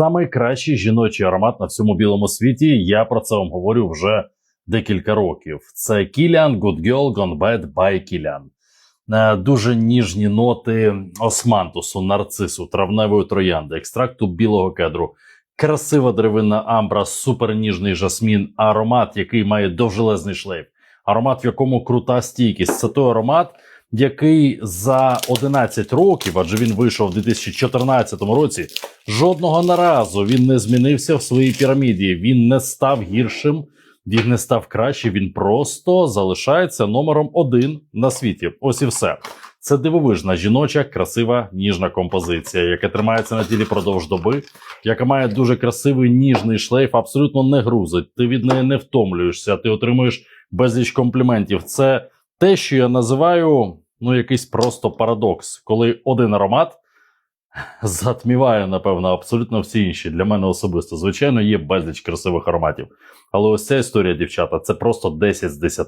Найкращий жіночий аромат на всьому білому світі. Я про це вам говорю вже декілька років. Це Kilian Good Girl Gone Bad by Kilian. Е, Дуже ніжні ноти османтусу, нарцису, травневої троянди, екстракту білого кедру, красива деревинна амбра, суперніжний жасмін, аромат, який має довжелезний шлейф, аромат, в якому крута стійкість. Це той аромат, який за 11 років, адже він вийшов у 2014 році, жодного наразу він не змінився в своїй піраміді. Він не став гіршим, він не став краще, він просто залишається номером один на світі. Ось і все. Це дивовижна жіноча, красива, ніжна композиція, яка тримається на тілі продовж доби, яка має дуже красивий ніжний шлейф, абсолютно не грузить. Ти від неї не втомлюєшся, ти отримуєш безліч компліментів. Це те, що я називаю ну, якийсь просто парадокс, коли один аромат затміває, напевно, абсолютно всі інші. Для мене особисто. Звичайно, є безліч красивих ароматів. Але ось ця історія, дівчата, це просто 10 з 10.